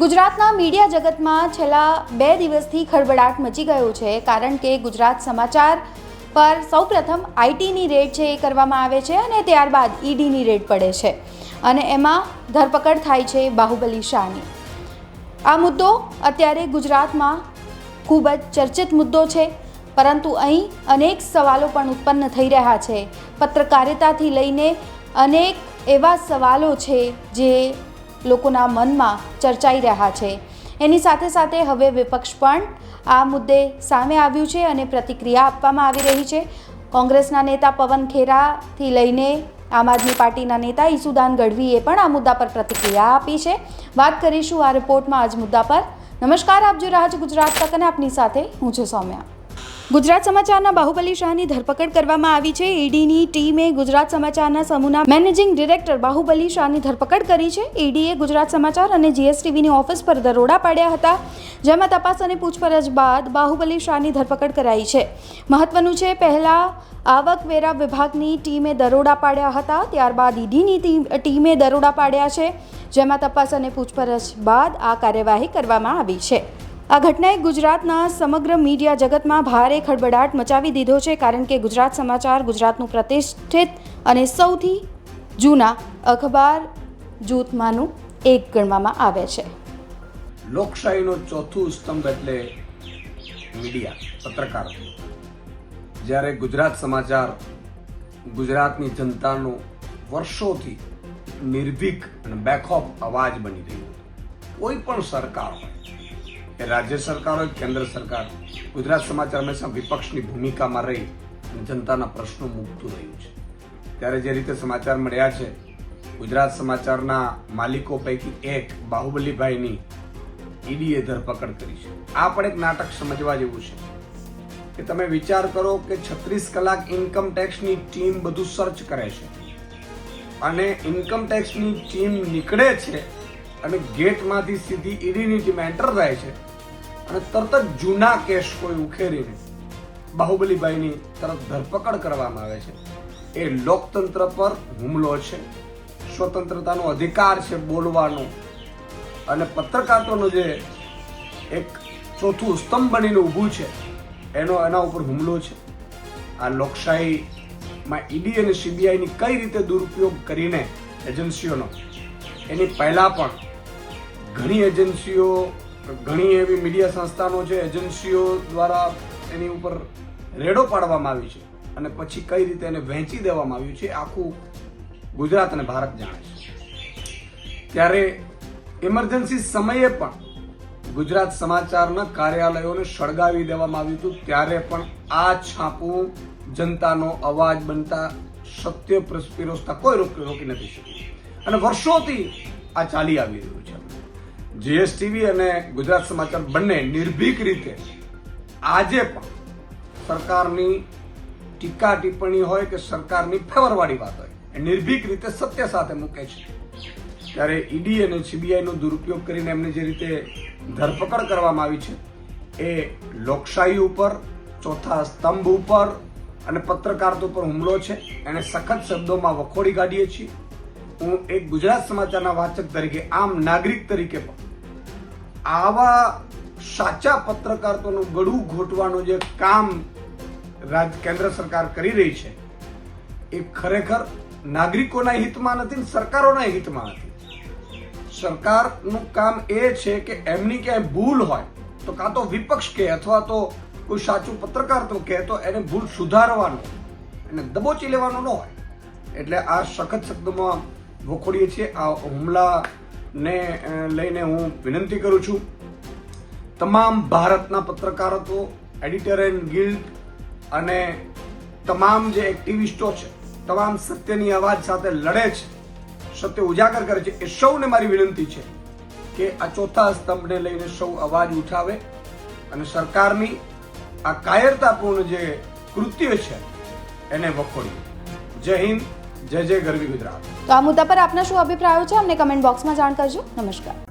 ગુજરાતના મીડિયા જગતમાં છેલ્લા બે દિવસથી ખળબડાટ મચી ગયો છે, કારણ કે ગુજરાત સમાચાર પર સૌપ્રથમ આઈટીની રેડ છે એ કરવામાં આવે છે અને ત્યારબાદ ઈડીની રેડ પડે છે. અને એમાં ધરપકડ થાય છે બાહુબલી શાહની. આ મુદ્દો અત્યારે ગુજરાતમાં ખૂબ જ ચર્ચિત મુદ્દો છે, પરંતુ અહીં અનેક સવાલો પણ ઉત્પન્ન થઈ રહ્યા છે. પત્રકારિતાથી લઈને અનેક એવા સવાલો છે જે લોકોના મનમાં ચર્ચાઈ રહ્યા છે. એની સાથે સાથે હવે વિપક્ષ પણ આ મુદ્દે સામે આવ્યું છે અને પ્રતિક્રિયા આપવામાં આવી રહી છે. કોંગ્રેસના નેતા પવન ખેરાથી લઈને આમ આદમી પાર્ટીના નેતા ઈસુદાન ગઢવીએ પણ આ મુદ્દા પર પ્રતિક્રિયા આપી છે. વાત કરીશું આ રિપોર્ટમાં આજ મુદ્દા પર. નમસ્કાર, આપ જોઈ રહ્યા ગુજરાત તક અને આપની સાથે, હું છું સૌમ્યા. ગુજરાત સમાચારના બાહુબલી શાહની ધરપકડ કરવામાં આવી છે. ઈડીની ટીમે ગુજરાત સમાચારના સમૂહના મેનેજિંગ ડિરેક્ટર બાહુબલી શાહની ધરપકડ કરી છે. ઈડીએ ગુજરાત સમાચાર અને જીએસટીવીની ઓફિસ પર દરોડા પાડ્યા હતા. જેમાં તપાસ અને પૂછપરછ બાદ બાહુબલી શાહની ધરપકડ કરાઈ છે. મહત્વનું છે, પહેલા આવકવેરા વિભાગની ટીમે દરોડા પાડ્યા હતા. ત્યારબાદ ઈડીની ટીમ- દરોડા પાડ્યા છે. જેમાં તપાસ અને પૂછપરછ બાદ આ કાર્યવાહી કરવામાં આવી છે. આ ઘટનાએ ગુજરાતના સમગ્ર મીડિયા જગતમાં ભારે ખળબડાટ મચાવી દીધો છે, કારણ કે ગુજરાત સમાચાર ગુજરાતનું પ્રતિષ્ઠિત અને સૌથી જૂના અખબાર જૂથમાંનું એક ગણવામાં આવે છે. લોકશાહીનો ચોથું સ્તંભ એટલે મીડિયા, પત્રકાર. જ્યારે ગુજરાત સમાચાર ગુજરાતની જનતાનો વર્ષોથી નિર્ભીક અને બેકઓફ અવાજ બની રહ્યું. કોઈ પણ સરકાર હોય એ રાજ્ય સરકાર હોય કેન્દ્ર સરકાર ગુજરાત સમાચાર હંમેશા વિપક્ષની ભૂમિકામાં રહી જનતાના પ્રશ્નો મૂકતું રહ્યું છે. ત્યારે જે રીતે સમાચાર મળ્યા છે, ગુજરાત સમાચારના માલિકો પૈકી એક બાહુબલીભાઈની ઈડીએ ધરપકડ કરી છે. આ પણ એક નાટક સમજવા જેવું છે. કે તમે વિચાર કરો કે છત્રીસ કલાક ઇન્કમ ટેક્સની ટીમ બધું સર્ચ કરે છે. અને ઇન્કમ ટેક્સની ટીમ નીકળે છે અને ગેટમાંથી સીધી ઈડીની ટીમ એન્ટર થાય છે અને તરત જ જૂના કેસ કોઈ ઉખેરીને બાહુબલીભાઈની તરફ ધરપકડ કરવામાં આવે છે. એ લોકતંત્ર પર હુમલો છે. સ્વતંત્રતાનો અધિકાર છે બોલવાનો. અને પત્રકારત્વનો જે એક ચોથું સ્તંભ બનીને ઊભું છે, એનો એના ઉપર હુમલો છે. આ લોકશાહીમાં ઈડી અને સીબીઆઈની કઈ રીતે દુરુપયોગ કરીને એજન્સીઓનો? એની પહેલાં પણ ઘણી એજન્સીઓ, ઘણી એવી મીડિયા સંસ્થાનો છે, એજન્સીઓ દ્વારા એની ઉપર રેડો પાડવામાં આવી છે અને પછી કઈ રીતે એને વહેંચી દેવામાં આવ્યું છે આખું ગુજરાત અને ભારત જાણે છે. ત્યારે ઇમરજન્સી સમયે પણ ગુજરાત સમાચારના કાર્યાલયોને સળગાવી દેવામાં આવ્યું હતું. ત્યારે પણ આ છાપું જનતાનો અવાજ બનતા સત્ય પ્રસ્પિરોસતા કોઈ રોકી નથી શક્યું અને વર્ષોથી આ ચાલી આવી રહ્યું છે. જીએસટીવી અને ગુજરાત સમાચાર બંને નિર્ભીક રીતે આજે પણ સરકારની ટીકા ટિપ્પણી હોય કે સરકારની ફેવરવાળી વાત હોય, એ નિર્ભીક રીતે સત્ય સાથે મૂકે છે. ત્યારે ઈડી અને સીબીઆઈનો દુરુપયોગ કરીને એમને જે રીતે ધરપકડ કરવામાં આવી છે, એ લોકશાહી ઉપર, ચોથા સ્તંભ ઉપર અને પત્રકારત્વ ઉપર હુમલો છે, એને સખત શબ્દોમાં વખોડી કાઢીએ છીએ. હું એક ગુજરાત સમાચારના વાચક તરીકે, આમ નાગરિક તરીકે પણ આવા સાચા પત્રકારત્વનું ગળું ઘોટવાનું જે કામ રાજ, કેન્દ્ર સરકાર કરી રહી છે, એ ખરેખર નાગરિકોના હિતમાં નથી સરકારોના હિતમાં નથી. સરકારનું કામ એ છે કે એમની ક્યાંય ભૂલ હોય, તો કાં તો વિપક્ષ કે અથવા તો કોઈ સાચું પત્રકારત્વ કહે તો એને ભૂલ સુધારવાનું, એને દબોચી લેવાનું ન હોય. એટલે આ સખત શબ્દોમાં વખોડીએ છીએ, આ હુમલાને અ, લઈને હું વિનંતી કરું છું. તમામ ભારતના પત્રકારત્વો એડિટર એન્ડ ગિલ્ડ અને તમામ જે એક્ટિવિસ્ટો છે તમામ સત્યની અવાજ સાથે લડે છે સત્ય ઉજાગર કરે છે એ સૌને મારી વિનંતી છે કે આ ચોથા સ્તંભને લઈને સૌ અવાજ ઉઠાવે અને સરકારની આ કાયરતાપૂર્ણ જે કૃત્ય છે એને વખોડીએ જય હિન્દ. જય જય ગરવી ગુજરાત. તો આ મુદ્દા પર આપના શું અભિપ્રાયો છે અમને કમેન્ટ બોક્સમાં જાણ કરજો. નમસ્કાર.